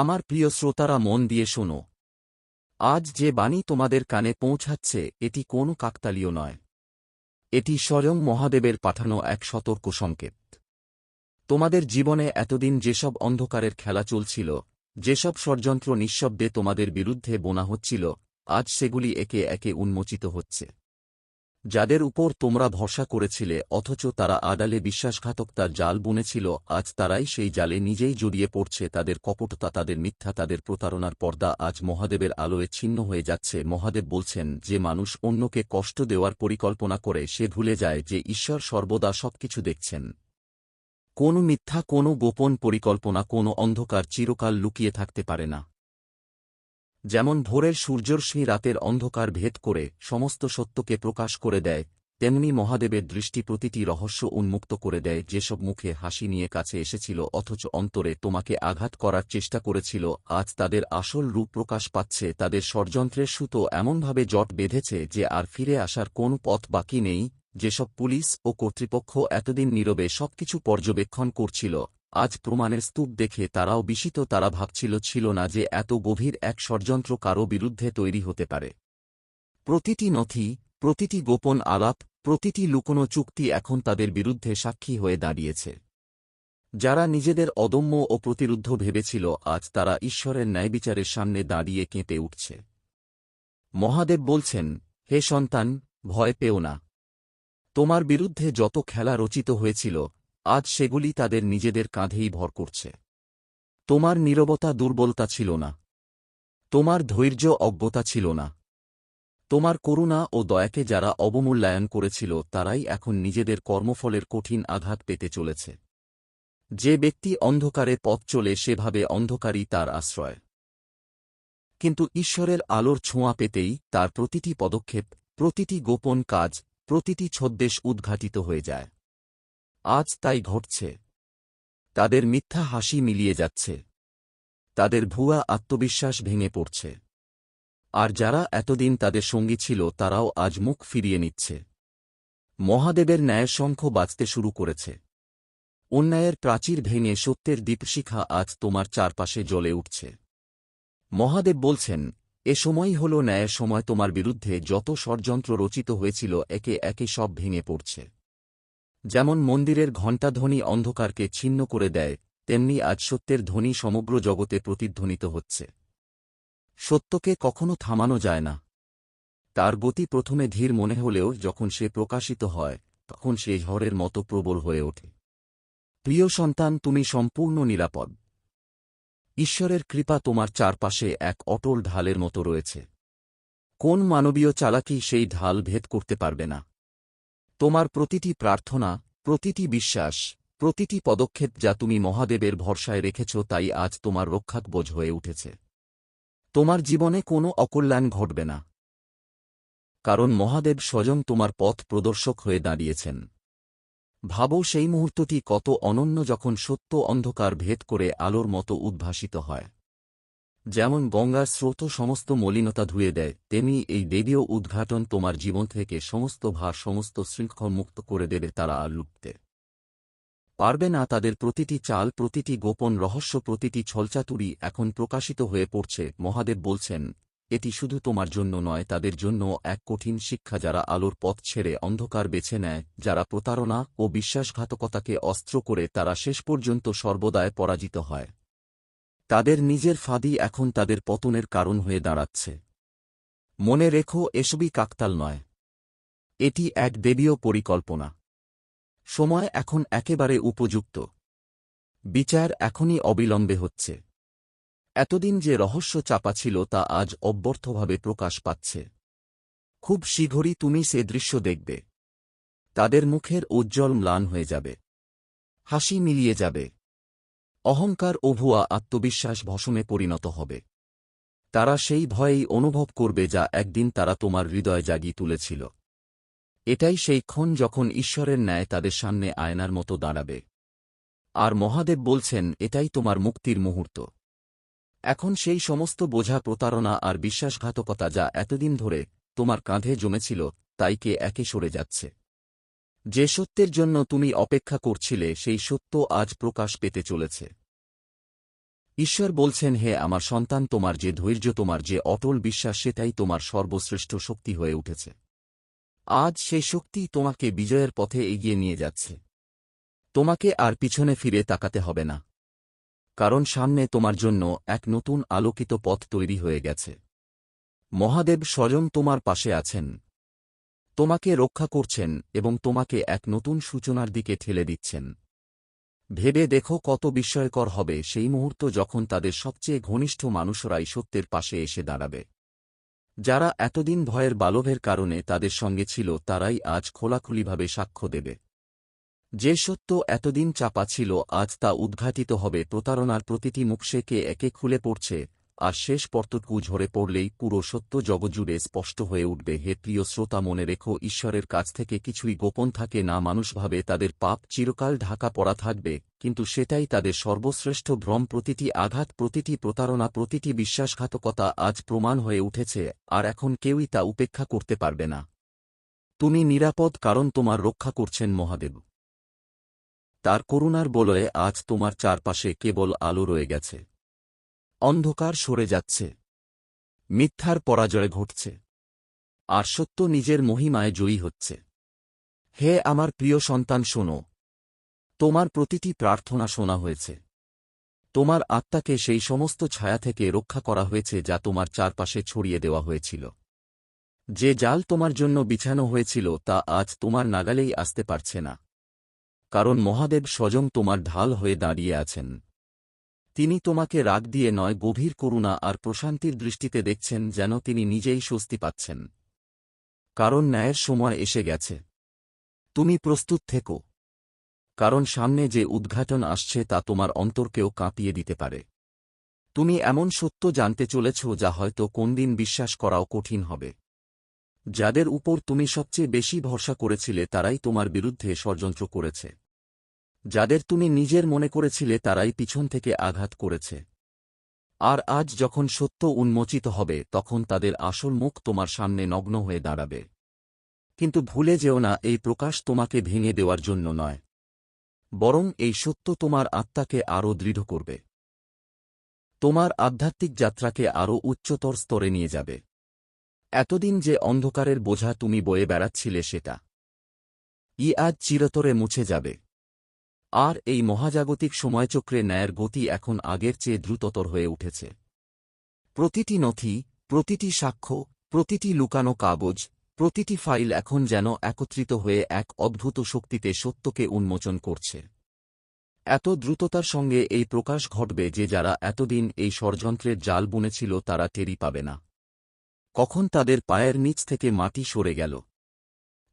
আমার প্রিয় শ্রোতারা মন দিয়ে শোনো। আজ যে বাণী তোমাদের কানে পৌঁছাচ্ছে, এটি কোনো কাকতালীয় নয়। এটি স্বয়ং মহাদেবের পাঠানো এক সতর্ক সংকেত। তোমাদের জীবনে এতদিন যেসব অন্ধকারের খেলা চলছিল, যেসব ষড়যন্ত্র নিঃশব্দে তোমাদের বিরুদ্ধে বোনা হচ্ছিল, আজ সেগুলি একে একে উন্মোচিত হচ্ছে। যাদের উপর তোমরা ভরসা করেছিলে, অথচ তারা আড়ালে বিশ্বাসঘাতকতার জাল বুনেছিল, আজ তারাই সেই জালে নিজেই জড়িয়ে পড়ছে, তাদের কপটতা, তাদের মিথ্যা, তাদের প্রতারণার পর্দা আজ মহাদেবের আলোয় ছিন্ন হয়ে যাচ্ছে। মহাদেব বলছেন, যে মানুষ অন্যকে কষ্ট দেওয়ার পরিকল্পনা করে, সে ভুলে যায় যে ঈশ্বর সর্বদা সবকিছু দেখছেন। কোনো মিথ্যা, কোনো গোপন পরিকল্পনা, কোনো অন্ধকার চিরকাল লুকিয়ে থাকতে পারে না। যেমন ভোরের সূর্যরশ্মি রাতের অন্ধকার ভেদ করে সমস্ত সত্যকে প্রকাশ করে দেয়, তেমনি মহাদেবের দৃষ্টি প্রতিটি রহস্য উন্মুক্ত করে দেয়, যেসব মুখে হাসি নিয়ে কাছে এসেছিল অথচ অন্তরে তোমাকে আঘাত করার চেষ্টা করেছিল, আজ তাদের আসল রূপ প্রকাশ পাচ্ছে, তাদের ষড়যন্ত্রের সুতো এমনভাবে জট বেঁধেছে যে আর ফিরে আসার কোন পথ বাকি নেই, যেসব পুলিশ ও কর্তৃপক্ষ এতদিন নীরবে সবকিছু পর্যবেক্ষণ করছিল। আজ প্রমাণের স্তূপ দেখে তারাও বিস্মিত, তারা ভাবছিল ছিল না যে এত গভীর এক ষড়যন্ত্র কারও বিরুদ্ধে তৈরি হতে পারে। প্রতিটি নথি, প্রতিটি গোপন আলাপ, প্রতিটি লুকোনো চুক্তি এখন তাদের বিরুদ্ধে সাক্ষী হয়ে দাঁড়িয়েছে। যারা নিজেদের অদম্য ও প্রতিরুদ্ধ ভেবেছিল, আজ তারা ঈশ্বরের ন্যায়বিচারের সামনে দাঁড়িয়ে কেঁপে উঠছে। মহাদেব বলছেন, হে সন্তান, ভয় পেও না। তোমার বিরুদ্ধে যত খেলা রচিত হয়েছিল আজ সেগুলি তাদের নিজেদের কাঁধেই ভর করছে। তোমার নীরবতা দুর্বলতা ছিল না। তোমার ধৈর্য অজ্ঞতা ছিল না। তোমার করুণা ও দয়াকে যারা অবমূল্যায়ন করেছিল, তারাই এখন নিজেদের কর্মফলের কঠিন আঘাত পেতে চলেছে। যে ব্যক্তি অন্ধকারে পথ চলে, সেভাবে অন্ধকারই তার আশ্রয়। কিন্তু ঈশ্বরের আলোর ছোঁয়া পেতেই তার প্রতিটি পদক্ষেপ, প্রতিটি গোপন কাজ, প্রতিটি ছদ্দেশ উদ্ঘাটিত হয়ে যায়। আজ তাই ঘটছে। তাদের মিথ্যা হাসি মিলিয়ে যাচ্ছে। তাদের ভুয়া আত্মবিশ্বাস ভেঙে পড়ছে। আর যারা এতদিন তাদের সঙ্গী ছিল, তারাও আজ মুখ ফিরিয়ে নিচ্ছে। মহাদেবের ন্যায়শঙ্খ বাঁচতে শুরু করেছে। অন্যায়ের প্রাচীর ভেঙে সত্যের দীপশিখা আজ তোমার চারপাশে জ্বলে উঠছে। মহাদেব বলছেন, এ সময়ই হল ন্যায়ের সময়, তোমার বিরুদ্ধে যত ষড়যন্ত্র রচিত হয়েছিল, একে একে সব ভেঙে পড়ছে। যেমন মন্দিরের ঘণ্টাধ্বনি অন্ধকারকে ছিন্ন করে দেয়, তেমনি আজ সত্যের ধ্বনি সমগ্র জগতে প্রতিধ্বনিত হচ্ছে। সত্যকে কখনো থামানো যায় না। তার গতি প্রথমে ধীর মনে হলেও যখন সে প্রকাশিত হয়, তখন সে ঝড়ের মতো প্রবল হয়ে ওঠে। প্রিয় সন্তান, তুমি সম্পূর্ণ নিরাপদ। ঈশ্বরের কৃপা তোমার চারপাশে এক অটল ঢালের মতো রয়েছে। কোন মানবীয় চালাকি সেই ঢাল ভেদ করতে পারবে না। তোমার প্রতিটি প্রার্থনা, প্রতিটি বিশ্বাস, প্রতিটি পদক্ষেপ যা তুমি মহাদেবের ভরসায় রেখেছ তাই আজ তোমার রক্ষাকবোঝ হয়ে উঠেছে। তোমার জীবনে কোনো অকল্যাণ ঘটবে না। কারণ মহাদেব স্বয়ং তোমার পথ প্রদর্শক হয়ে দাঁড়িয়েছেন। ভাবো সেই মুহূর্তটি কত অনন্য যখন সত্য অন্ধকার ভেদ করে আলোর মতো উদ্ভাসিত হয়। যেমন গঙ্গার স্রোত সমস্ত মলিনতা ধুয়ে দেয়, তেমনি এই দেবীয় উদ্ঘাটন তোমার জীবন থেকে সমস্ত ভার, সমস্ত শৃঙ্খল মুক্ত করে দেবে তারা আর লুপ্তে পারবে না। তাদের প্রতিটি চাল, প্রতিটি গোপন রহস্য, প্রতিটি ছলচাতুরি এখন প্রকাশিত হয়ে পড়ছে। মহাদেব বলছেন, এটি শুধু তোমার জন্য নয়, তাদের জন্য এক কঠিন শিক্ষা যারা আলোর পথ ছেড়ে অন্ধকার বেছে নেয়, যারা প্রতারণা ও বিশ্বাসঘাতকতাকে অস্ত্র করে তারা শেষ পর্যন্ত সর্বদায় পরাজিত হয়। তাদের নিজের ফাঁদি এখন তাদের পতনের কারণ হয়ে দাঁড়াচ্ছে। মনে রেখো, এসবই কাকতাল নয়। এটি এক দেবীয় পরিকল্পনা। সময় এখন একেবারে উপযুক্ত। বিচার এখনই অবিলম্বে হচ্ছে। এতদিন যে রহস্য চাপা ছিল তা আজ অব্যর্থভাবে প্রকাশ পাচ্ছে। খুব শীঘ্রই তুমি সে দৃশ্য দেখবে। তাদের মুখের উজ্জ্বল ম্লান হয়ে যাবে। হাসি মিলিয়ে যাবে। অহংকার ও ভুয়া আত্মবিশ্বাস ভসনে পরিণত হবে। তারা সেই ভয়েই অনুভব করবে যা একদিন তারা তোমার হৃদয় জাগিয়ে তুলেছিল। এটাই সেই ক্ষণ যখন ঈশ্বরের ন্যায় তাদের সামনে আয়নার মতো দাঁড়াবে। আর মহাদেব বলছেন, এটাই তোমার মুক্তির মুহূর্ত। এখন সেই সমস্ত বোঝা প্রতারণা আর বিশ্বাসঘাতকতা যা এতদিন ধরে তোমার কাঁধে জমেছিল, তাই কে একে সরে যাচ্ছে। যে সত্যের জন্য তুমি অপেক্ষা করছিলে, সেই সত্য আজ প্রকাশ পেতে চলেছে। ঈশ্বর বলছেন, হে আমার সন্তান, তোমার যে ধৈর্য, তোমার যে অটল বিশ্বাস, সেটাই তোমার সর্বশ্রেষ্ঠ শক্তি হয়ে উঠেছে। আজ সেই শক্তি তোমাকে বিজয়ের পথে এগিয়ে নিয়ে যাচ্ছে। তোমাকে আর পিছনে ফিরে তাকাতে হবে না। কারণ সামনে তোমার জন্য এক নতুন আলোকিত পথ তৈরি হয়ে গেছে। মহাদেব স্বয়ং তোমার পাশে আছেন। তোমাকে রক্ষা করছেন এবং তোমাকে এক নতুন সূচনার দিকে ঠেলে দিচ্ছেন। ভেবে দেখো কত বিস্ময়কর হবে সেই মুহূর্ত যখন তাদের সবচেয়ে ঘনিষ্ঠ মানুষরাই সত্যের পাশে এসে দাঁড়াবে। যারা এতদিন ভয়ের বালভের কারণে তাদের সঙ্গে ছিল, তারাই আজ খোলাখুলিভাবে সাক্ষ্য দেবে। যে সত্য এতদিন চাপা ছিল, আজ তা উদ্ঘাটিত হবে প্রতারণার প্রতিটি মুখশেকে একে খুলে পড়ছে আর শেষ পর্তটুকু ঝরে পড়লেই পুরো সত্য জগজুড়ে স্পষ্ট হয়ে উঠবে। হে প্রিয় শ্রোতা, মনে রেখো, ঈশ্বরের কাছ থেকে কিছুই গোপন থাকে না। মানুষভাবে তাদের পাপ চিরকাল ঢাকা পড়া থাকবে, কিন্তু সেটাই তাদের সর্বশ্রেষ্ঠ ভ্রম। প্রতিটি আঘাত, প্রতিটি প্রতারণা, প্রতিটি বিশ্বাসঘাতকতা আজ প্রমাণ হয়ে উঠেছে, আর এখন কেউই তা উপেক্ষা করতে পারবে না। তুমি নিরাপদ, কারণ তোমার রক্ষা করছেন মহাদেব। তার করুণার বলয়ে আজ তোমার চারপাশে কেবল আলো রয়ে গেছে। অন্ধকার সরে যাচ্ছে। মিথ্যার পরাজয় ঘটছে। আর সত্য নিজের মহিমায় জয়ী হচ্ছে। হে আমার প্রিয় সন্তান, শোনো। তোমার প্রতিটি প্রার্থনা শোনা হয়েছে। তোমার আত্মাকে সেই সমস্ত ছায়া থেকে রক্ষা করা হয়েছে যা তোমার চারপাশে ছড়িয়ে দেওয়া হয়েছিল। যে জাল তোমার জন্য বিছানো হয়েছিল তা আজ তোমার নাগালেই আসতে পারছে না। কারণ মহাদেব স্বয়ং তোমার ঢাল হয়ে দাঁড়িয়ে আছেন। তিনি তোমাকে রাগ দিয়ে নয়, গভীর করুণা আর প্রশান্তির দৃষ্টিতে দেখছেন যেন তিনি নিজেই স্বস্তি পাচ্ছেন। কারণ ন্যায়ের সময় এসে গেছে। তুমি প্রস্তুত থেকো। কারণ সামনে যে উদ্ঘাটন আসছে তা তোমার অন্তরকেও কাঁপিয়ে দিতে পারে। তুমি এমন সত্য জানতে চলেছ যা হয়তো কোনদিন বিশ্বাস করাও কঠিন হবে। যাদের উপর তুমি সবচেয়ে বেশি ভরসা করেছিলে তারাই তোমার বিরুদ্ধে ষড়যন্ত্র করেছে। যাদের তুমি নিজের মনে করেছিলে তারাই পিছন থেকে আঘাত করেছে। আর আজ যখন সত্য উন্মোচিত হবে, তখন তাদের আসল মুখ তোমার সামনে নগ্ন হয়ে দাঁড়াবে। কিন্তু ভুলে যেও না, এই প্রকাশ তোমাকে ভেঙে দেওয়ার জন্য নয়। বরং এই সত্য তোমার আত্মাকে আরও দৃঢ় করবে। তোমার আধ্যাত্মিক যাত্রাকে আরও উচ্চতর স্তরে নিয়ে যাবে। এতদিন যে অন্ধকারের বোঝা তুমি বয়ে বেড়াচ্ছিলে সেটা। ই আজ চিরতরে মুছে যাবে। আর এই মহাজাগতিক সময়চক্রে ন্যায়ের গতি এখন আগের চেয়ে দ্রুততর হয়ে উঠেছে। প্রতিটি নথি, প্রতিটি সাক্ষ্য, প্রতিটি লুকানো কাগজ, প্রতিটি ফাইল এখন যেন একত্রিত হয়ে এক অদ্ভুত শক্তিতে সত্যকে উন্মোচন করছে। এত দ্রুততার সঙ্গে এই প্রকাশ ঘটবে যে যারা এতদিন এই ষড়যন্ত্রের জাল বুনেছিল তারা টেরি পাবে না। কখন তাদের পায়ের নিচ থেকে মাটি সরে গেল।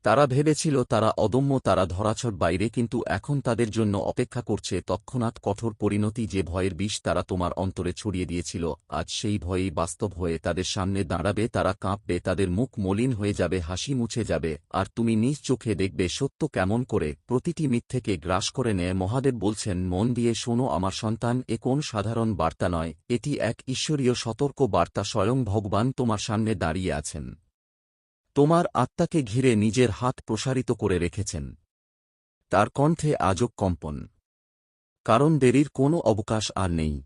তারা ভেবেছিল তারা অদম্য, তারা ধরাছট বাইরে, কিন্তু এখন তাদের জন্য অপেক্ষা করছে তৎক্ষণাৎ কঠোর পরিণতি যে ভয়ের বিষ তারা তোমার অন্তরে ছড়িয়ে দিয়েছিল। আজ সেই ভয়েই বাস্তব হয়ে তাদের সামনে দাঁড়াবে, তারা কাঁপবে, তাদের মুখ মলিন হয়ে যাবে, হাসি মুছে যাবে। আর তুমি নিজ চোখে দেখবে সত্য কেমন করে? প্রতিটি মিথ্যেকে গ্রাস করে নেয়। মহাদেব বলছেন, মন দিয়ে শোনো আমার সন্তান, এ কোন সাধারণ বার্তা নয়। এটি এক ঈশ্বরীয় সতর্ক বার্তা, স্বয়ং ভগবান তোমার সামনে দাঁড়িয়ে আছেন। তোমার আত্মাকে ঘিরে নিজের হাত প্রসারিত করে রেখেছেন। তার কণ্ঠে আজব কম্পন। কারণ দেরির কোনো অবকাশ আর নেই।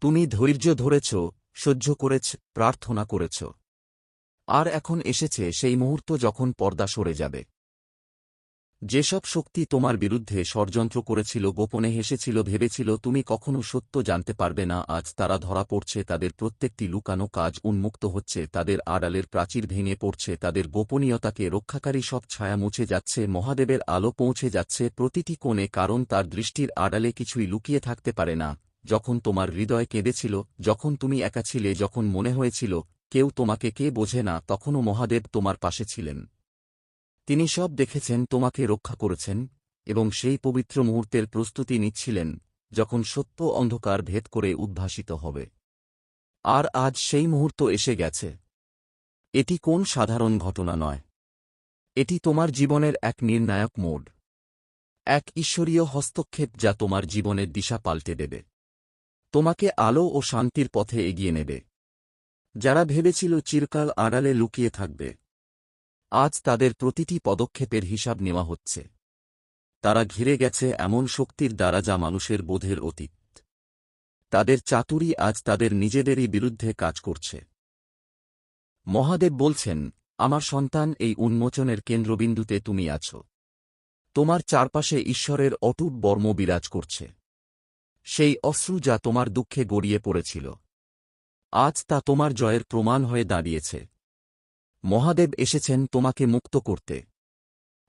তুমি ধৈর্য ধরেছ, সহ্য করেছ, প্রার্থনা করেছ। আর এখন এসেছে সেই মুহূর্ত যখন পর্দা সরে যাবে। যেসব শক্তি তোমার বিরুদ্ধে ষড়যন্ত্র করেছিল, গোপনে হেসেছিল, ভেবেছিল, তুমি কখনো সত্য জানতে পারবে না, আজ তারা ধরা পড়ছে, তাদের প্রত্যেকটি লুকানো কাজ উন্মুক্ত হচ্ছে, তাদের আড়ালের প্রাচীর ভেঙে পড়ছে, তাদের গোপনীয়তাকে রক্ষাকারী সব ছায়া মুছে যাচ্ছে, মহাদেবের আলো পৌঁছে যাচ্ছে, প্রতিটি কোণে কারণ তার দৃষ্টির আড়ালে কিছুই লুকিয়ে থাকতে পারে না। যখন তোমার হৃদয় কেঁদেছিল, যখন তুমি একা ছিলে, যখন মনে হয়েছিল, কেউ তোমাকে কে বোঝে না, তখনও মহাদেব তোমার পাশে ছিলেন। তিনি সব দেখেছেন, তোমাকে রক্ষা করেছেন, এবং সেই পবিত্র মুহূর্তের প্রস্তুতি নিচ্ছিলেন, যখন সত্য অন্ধকার ভেদ করে উদ্ভাসিত হবে। আর আজ সেই মুহূর্ত এসে গেছে। এটি কোন সাধারণ ঘটনা নয়। এটি তোমার জীবনের এক নির্ণায়ক মোড। এক ঈশ্বরীয় হস্তক্ষেপ যা তোমার জীবনের দিশা পাল্টে দেবে। তোমাকে আলো ও শান্তির পথে এগিয়ে নেবে। যারা ভেবেছিল চিরকাল আড়ালে লুকিয়ে থাকবে। আজ তাদের প্রতিটি পদক্ষেপের হিসাব নেওয়া হচ্ছে। তারা ঘিরে গেছে এমন শক্তির দ্বারা যা মানুষের বোধের অতীত। তাদের চাতুরি আজ তাদের নিজেদেরই বিরুদ্ধে কাজ করছে। মহাদেব বলছেন, আমার সন্তান, এই উন্মোচনের কেন্দ্রবিন্দুতে তুমি আছো। তোমার চারপাশে ঈশ্বরের অটুট বর্ম বিরাজ করছে। সেই অশ্রু যা তোমার দুঃখে গড়িয়ে পড়েছিল। আজ তা তোমার জয়ের প্রমাণ হয়ে দাঁড়িয়েছে। মহাদেব এসেছেন তোমাকে মুক্ত করতে।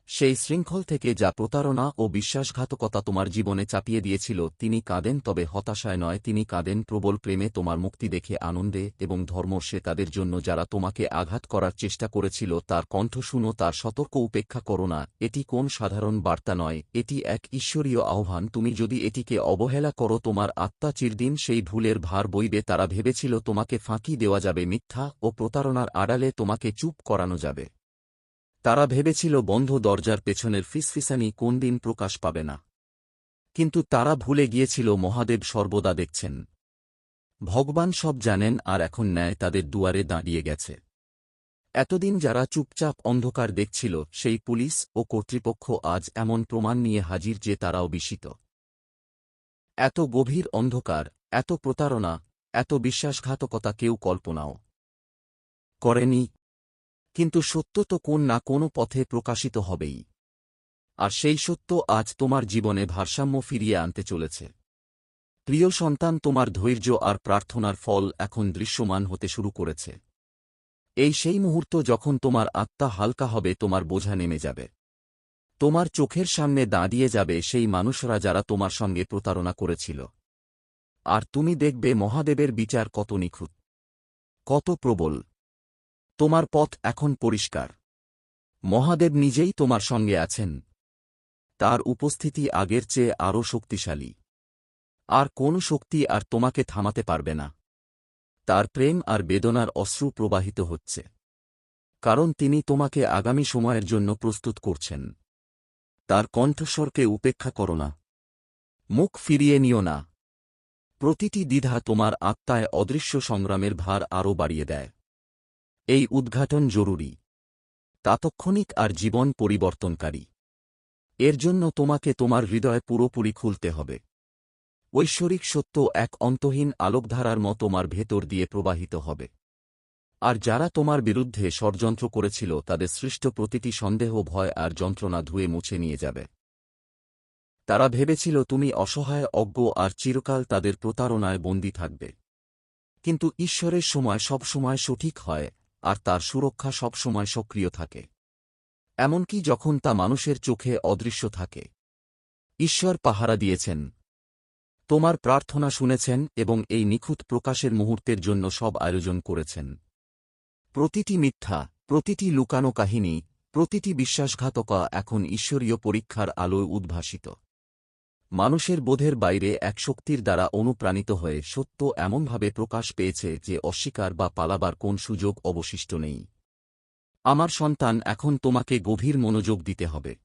সেই শৃঙ্খল থেকে যা প্রতারণা ও বিশ্বাসঘাতকতা তোমার জীবনে চাপিয়ে দিয়েছিল, তিনি কাঁদেন তবে হতাশায় নয়, তিনি কাঁদেন প্রবল প্রেমে তোমার মুক্তি দেখে আনন্দে এবং ধর্মর্ষে তাদের জন্য যারা তোমাকে আঘাত করার চেষ্টা করেছিল, তার কণ্ঠ শুনো, তার সতর্ক উপেক্ষা করো না, এটি কোন সাধারণ বার্তা নয়, এটি এক ঈশ্বরীয় আহ্বান, তুমি যদি এটিকে অবহেলা করো, তোমার আত্মা চিরদিন সেই ভুলের ভার বইবে, তারা ভেবেছিল তোমাকে ফাঁকি দেওয়া যাবে, মিথ্যা ও প্রতারণার আড়ালে তোমাকে চুপ করানো যাবে। তারা ভেবেছিল বন্ধ দরজার পেছনের ফিসফিসানি কোন দিন প্রকাশ পাবে না। কিন্তু তারা ভুলে গিয়েছিল মহাদেব সর্বদা দেখছেন। ভগবান সব জানেন আর এখন ন্যায় তাদের দুয়ারে দাঁড়িয়ে গেছে। এতদিন যারা চুপচাপ অন্ধকার দেখছিল, সেই পুলিশ ও কর্তৃপক্ষ আজ এমন প্রমাণ নিয়ে হাজির যে তারাও বিস্মিত। এত গভীর অন্ধকার, এত প্রতারণা, এত বিশ্বাসঘাতকতা কেউ কল্পনাও করেনি। কিন্তু সত্য তো কোন না কোনো পথে প্রকাশিত হবেই। আর সেই সত্য আজ তোমার জীবনে ভারসাম্য ফিরিয়ে আনতে চলেছে। প্রিয় সন্তান, তোমার ধৈর্য আর প্রার্থনার ফল এখন দৃশ্যমান হতে শুরু করেছে। এই সেই মুহূর্ত যখন তোমার আত্মা হালকা হবে, তোমার বোঝা নেমে যাবে। তোমার চোখের সামনে দাঁড়িয়ে যাবে সেই মানুষরা যারা তোমার সঙ্গে প্রতারণা করেছিল। আর তুমি দেখবে মহাদেবের বিচার কত নিখুঁত, কত প্রবল। তোমার পথ এখন পরিষ্কার। মহাদেব নিজেই তোমার সঙ্গে আছেন। তার উপস্থিতি আগের চেয়ে আরও শক্তিশালী। আর কোন শক্তি আর তোমাকে থামাতে পারবে না। তার প্রেম আর বেদনার অশ্রু প্রবাহিত হচ্ছে। কারণ তিনি তোমাকে আগামী সময়ের জন্য প্রস্তুত করছেন। তার কণ্ঠস্বরকে উপেক্ষা করো না। মুখ ফিরিয়ে নিও না। প্রতিটি দ্বিধা তোমার আত্মায় অদৃশ্য সংগ্রামের ভার আরও বাড়িয়ে দেয়। এই উদ্ঘাটন জরুরি। তাৎক্ষণিক আর জীবন পরিবর্তনকারী। এর জন্য তোমাকে তোমার হৃদয় পুরোপুরি খুলতে হবে। ঐশ্বরিক সত্য এক অন্তহীন আলোকধারার মতো তোমার ভেতর দিয়ে প্রবাহিত হবে। আর যারা তোমার বিরুদ্ধে ষড়যন্ত্র করেছিল, তাদের সৃষ্ট প্রতিটি সন্দেহ, ভয় আর যন্ত্রণা ধুয়ে মুছে নিয়ে যাবে। তারা ভেবেছিল, তুমি অসহায়, অজ্ঞ আর চিরকাল তাদের প্রতারণায় বন্দী থাকবে। কিন্তু ঈশ্বরের সময় সবসময় সঠিক হয় আর তার সুরক্ষা সবসময় সক্রিয় থাকে। এমনকি যখন তা মানুষের চোখে অদৃশ্য থাকে। ঈশ্বর পাহারা দিয়েছেন, তোমার প্রার্থনা শুনেছেন এবং এই নিখুঁত প্রকাশের মুহূর্তের জন্য সব আয়োজন করেছেন। প্রতিটি মিথ্যা, প্রতিটি লুকানো কাহিনী, প্রতিটি বিশ্বাসঘাতকা এখন ঈশ্বরীয় পরীক্ষার আলোয় উদ্ভাসিত। মানুষের বোধের বাইরে এক শক্তির দ্বারা অনুপ্রাণিত হয়ে সত্য এমনভাবে প্রকাশ পেয়েছে যে অস্বীকার বা পালাবার কোন সুযোগ অবশিষ্ট নেই। আমার সন্তান, এখন তোমাকে গভীর মনোযোগ দিতে হবে।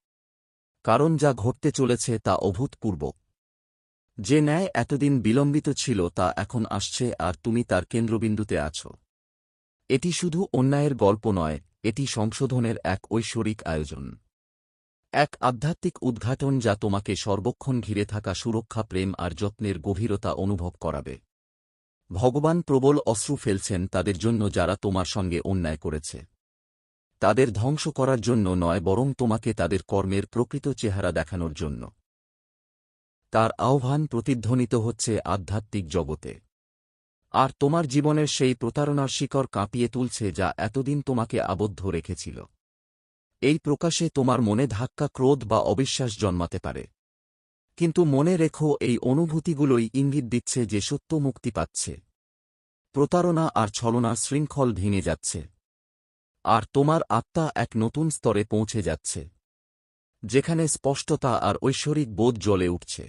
কারণ যা ঘটতে চলেছে তা অভূতপূর্ব। যে ন্যায় এতদিন বিলম্বিত ছিল তা এখন আসছে আর তুমি তার কেন্দ্রবিন্দুতে আছো। এটি শুধু অন্যায়ের গল্প নয়, এটি সংশোধনের এক ঐশ্বরিক আয়োজন। এক আধ্যাত্মিক উদ্ঘাটন যা তোমাকে সর্বক্ষণ ঘিরে থাকা সুরক্ষা, প্রেম আর যত্নের গভীরতা অনুভব করাবে। ভগবান প্রবল অশ্রু ফেলছেন তাদের জন্য যারা তোমার সঙ্গে অন্যায় করেছে। তাদের ধ্বংস করার জন্য নয়, বরং তোমাকে তাদের কর্মের প্রকৃত চেহারা দেখানোর জন্য। তার আহ্বান প্রতিধ্বনিত হচ্ছে আধ্যাত্মিক জগতে। আর তোমার জীবনের সেই প্রতারণার শিকড় কাঁপিয়ে তুলছে যা এতদিন তোমাকে আবদ্ধ রেখেছিল। এই প্রকাশে তোমার মনে ধাক্কা, ক্রোধ বা অবিশ্বাস জন্মাতে পারে। কিন্তু মনে রেখো, এই অনুভূতিগুলোই ইঙ্গিত দিচ্ছে যে সত্য মুক্তি পাচ্ছে। প্রতারণা আর ছলনার শৃঙ্খল ভেঙে যাচ্ছে। আর তোমার আত্মা এক নতুন স্তরে পৌঁছে যাচ্ছে, যেখানে স্পষ্টতা আর ঐশ্বরিক বোধ জ্বলে উঠছে।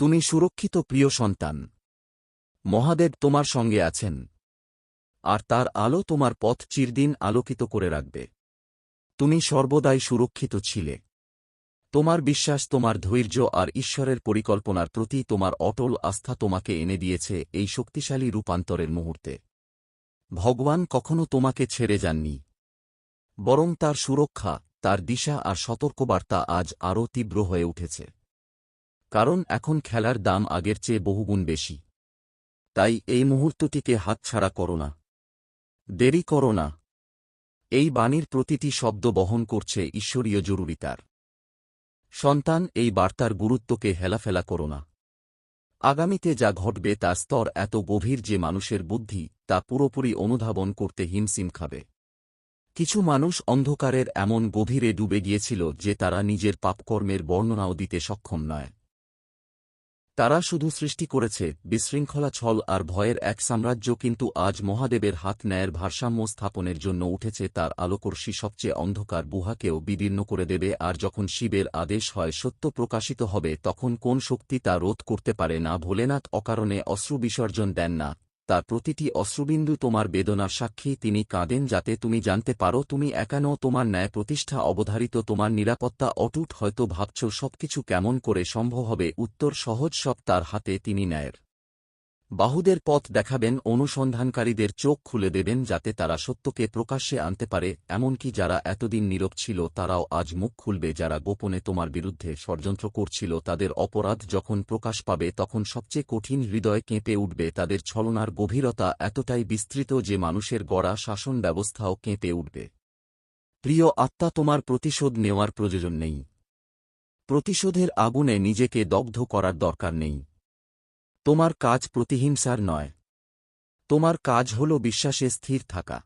তুমি সুরক্ষিত, প্রিয় সন্তান। মহাদেব তোমার সঙ্গে আছেন। আর তার আলো তোমার পথ চিরদিন আলোকিত করে রাখবে। তুমি সর্বদাই সুরক্ষিত ছিলে। তোমার বিশ্বাস, তোমার ধৈর্য আর ঈশ্বরের পরিকল্পনার প্রতি তোমার অটল আস্থা তোমাকে এনে দিয়েছে এই শক্তিশালী রূপান্তরের মুহূর্তে। ভগবান কখনো তোমাকে ছেড়ে যাননি। বরং তার সুরক্ষা, তার দিশা আর সতর্কবার্তা আজ আরও তীব্র হয়ে উঠেছে। কারণ এখন খেলার দাম আগের চেয়ে বহুগুণ বেশি। তাই এই মুহূর্তটিকে হাতছাড়া করো না। দেরি করো না। এই বাণীর প্রতিটি শব্দ বহন করছে ঈশ্বরীয় জরুরিতার। সন্তান, এই বার্তার গুরুত্বকে হেলাফেলা করো না। আগামীতে যা ঘটবে তার স্তর এত গভীর যে মানুষের বুদ্ধি তা পুরোপুরি অনুধাবন করতে হিমসিম খাবে। কিছু মানুষ অন্ধকারের এমন গভীরে ডুবে গিয়েছিল যে তারা নিজের পাপকর্মের বর্ণনাও দিতে সক্ষম নয়। তারা শুধু সৃষ্টি করেছে, বিশৃঙ্খলা, ছল আর ভয়ের এক সাম্রাজ্য, কিন্তু আজ মহাদেবের হাত ন্যায়ের ভারসাম্য স্থাপনের জন্য উঠেছে তার আলোকর্ষী সবচেয়ে অন্ধকার বুহাকেও বিদীর্ণ করে দেবে, আর যখন শিবের আদেশ হয় সত্য প্রকাশিত হবে, তখন কোন শক্তি তা রোধ করতে পারে না, ভোলেনাথ অকারণে অশ্রু বিসর্জন দেন না। তার প্রতিটি অশ্রুবিন্দু তোমার বেদনার সাক্ষী, তিনি কাঁদেন যাতে তুমি জানতে পারো, তুমি একানো তোমার ন্যায় প্রতিষ্ঠা অবধারিত, তোমার নিরাপত্তা অটুট, হয়তো ভাবছ সবকিছু কেমন করে সম্ভব হবে, উত্তর সহজ সব তার হাতে তিনি ন্যায়ের। বাহুদের পথ দেখাবেন, অনুসন্ধানকারীদের চোখ খুলে দেবেন যাতে তারা সত্যকে প্রকাশ্যে আনতে পারে, এমনকি যারা এতদিন নীরব ছিল তারাও আজ মুখ খুলবে, যারা গোপনে তোমার বিরুদ্ধে ষড়যন্ত্র করছিল তাদের অপরাধ যখন প্রকাশ পাবে তখন সবচেয়ে কঠিন হৃদয় কেঁপে উঠবে, তাদের ছলনার গভীরতা এতটাই বিস্তৃত যে মানুষের গড়া শাসন ব্যবস্থাও কেঁপে উঠবে। প্রিয় আত্মা, তোমার প্রতিশোধ নেওয়ার প্রয়োজন নেই। প্রতিশোধের আগুনে নিজেকে দগ্ধ করার দরকার নেই। তোমার কাজ প্রতিহিংসার নয়। তোমার কাজ হল বিশ্বাসে স্থির থাকা।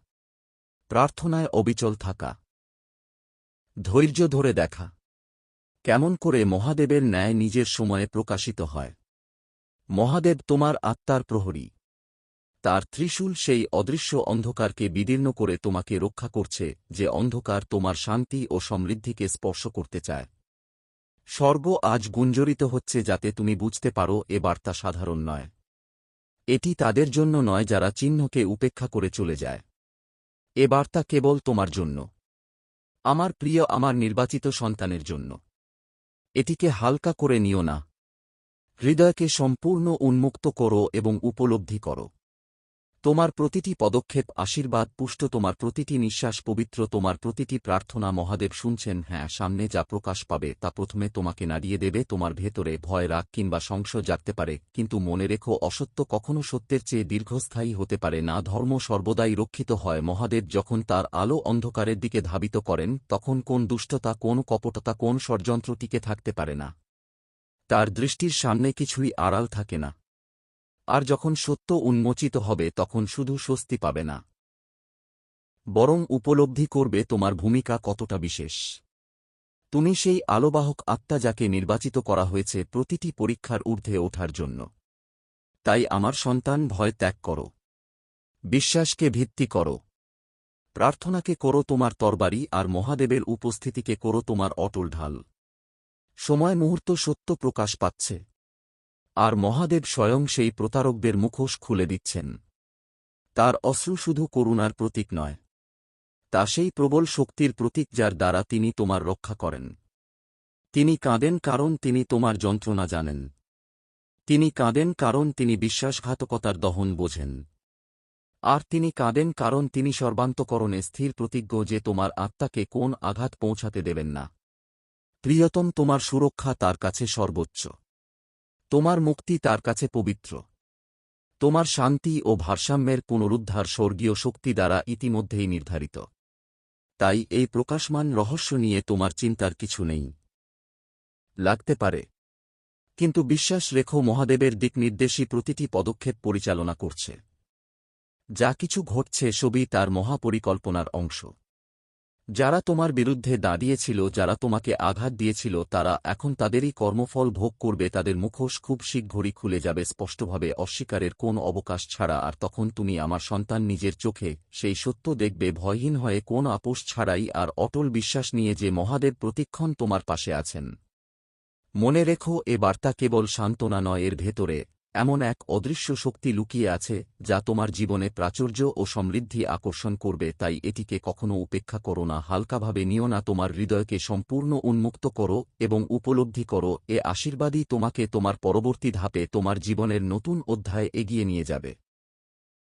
প্রার্থনায় অবিচল থাকা। ধৈর্য ধরে দেখা। কেমন করে মহাদেবের ন্যায় নিজের সময়ে প্রকাশিত হয়। মহাদেব তোমার আত্মার প্রহরী। তার ত্রিশূল সেই অদৃশ্য অন্ধকারকে বিদীর্ণ করে তোমাকে রক্ষা করছে, যে অন্ধকার তোমার শান্তি ও সমৃদ্ধিকে স্পর্শ করতে চায়। স্বর্গ আজ গুঞ্জরিত হচ্ছে যাতে তুমি বুঝতে পারো এ বার্তা সাধারণ নয়। এটি তাদের জন্য নয় যারা চিহ্নকে উপেক্ষা করে চলে যায়। এ বার্তা কেবল তোমার জন্য। আমার প্রিয়, আমার নির্বাচিত সন্তানের জন্য। এটিকে হালকা করে নিও না। হৃদয়কে সম্পূর্ণ উন্মুক্ত করো এবং উপলব্ধি করো। তোমার প্রতিটি পদক্ষেপ, আশীর্বাদ, পুষ্ট তোমার প্রতিটি নিঃশ্বাস, পবিত্র তোমার প্রতিটি প্রার্থনা মহাদেব শুনছেন হ্যাঁ সামনে যা প্রকাশ পাবে তা প্রথমে তোমাকে নাড়িয়ে দেবে তোমার ভেতরে ভয়, রাগ কিংবা সংশয় জাগতে পারে। কিন্তু মনে রেখো, অসত্য কখনো সত্যের চেয়ে দীর্ঘস্থায়ী হতে পারে না। ধর্ম সর্বদাই রক্ষিত হয়। মহাদেব যখন তার আলো অন্ধকারের দিকে ধাবিত করেন, তখন কোন দুষ্টতা, কোন কপটতা, কোন ষড়যন্ত্র টিকে থাকতে পারে না। তার দৃষ্টির সামনে কিছুই আড়াল থাকে না। আর যখন সত্য উন্মোচিত হবে তখন শুধু স্বস্তি পাবে না। বরং উপলব্ধি করবে তোমার ভূমিকা কতটা বিশেষ। তুমি সেই আলোবাহক আত্মা যাকে নির্বাচিত করা হয়েছে প্রতিটি পরীক্ষার ঊর্ধ্বে ওঠার জন্য। তাই আমার সন্তান, ভয় ত্যাগ করো। বিশ্বাসকে ভিত্তি করো। প্রার্থনাকে করো তোমার তরবারি আর মহাদেবের উপস্থিতিকে করো তোমার অটল ঢাল। সময় মুহূর্ত সত্য প্রকাশ পাচ্ছে। আর মহাদেব স্বয়ং সেই প্রতারকদের মুখোশ খুলে দিচ্ছেন। তার অশ্রু শুধু করুণার প্রতীক নয়। তা সেই প্রবল শক্তির প্রতীক যার দ্বারা তিনি তোমার রক্ষা করেন। তিনি কাঁদেন কারণ তিনি তোমার যন্ত্রণা জানেন। তিনি কাঁদেন কারণ তিনি বিশ্বাসঘাতকতার দহন বোঝেন। আর তিনি কাঁদেন কারণ তিনি সর্বান্তকরণে স্থির প্রতিজ্ঞ যে তোমার আত্মাকে কোন আঘাত পৌঁছাতে দেবেন না। প্রিয়তম তোমার সুরক্ষা তার কাছে সর্বোচ্চ। তোমার মুক্তি তার কাছে পবিত্র। তোমার শান্তি ও ভারসাম্যের পুনরুদ্ধার স্বর্গীয় শক্তি দ্বারা ইতিমধ্যেই নির্ধারিত। তাই এই প্রকাশমান রহস্য নিয়ে তোমার চিন্তার কিছু নেই। লাগতে পারে। কিন্তু বিশ্বাস রেখো, মহাদেবের দিক নির্দেশী প্রতিটি পদক্ষেপ পরিচালনা করছে। যা কিছু ঘটছে, সবই তার মহাপরিকল্পনার অংশ। যারা তোমার বিরুদ্ধে দাঁড়িয়েছিল যারা তোমাকে আঘাত দিয়েছিল, তারা এখন তাদেরই কর্মফল ভোগ করবে, তাদের মুখোশ খুব শীঘ্রই খুলে যাবে, স্পষ্টভাবে অস্বীকারের কোন অবকাশ ছাড়া, আর তখন তুমি আমার সন্তান নিজের চোখে সেই সত্য দেখবে, ভয়হীন হয়ে কোন আপোষ ছাড়াই, আর অটল বিশ্বাস নিয়ে যে মহাদেব প্রতিক্ষণ তোমার পাশে আছেন। মনে রেখো, এ বার্তা কেবল সান্ত্বনা নয়, এর ভেতরে এমন এক অদৃশ্য শক্তি লুকিয়ে আছে, যা তোমার জীবনে প্রাচুর্য ও সমৃদ্ধি আকর্ষণ করবে, তাই এটিকে কখনও উপেক্ষা করো না, হালকাভাবে নিও না, তোমার হৃদয়কে সম্পূর্ণ উন্মুক্ত করো এবং উপলব্ধি করো, এ আশীর্বাদই তোমাকে তোমার পরবর্তী ধাপে তোমার জীবনের নতুন অধ্যায় এগিয়ে নিয়ে যাবে।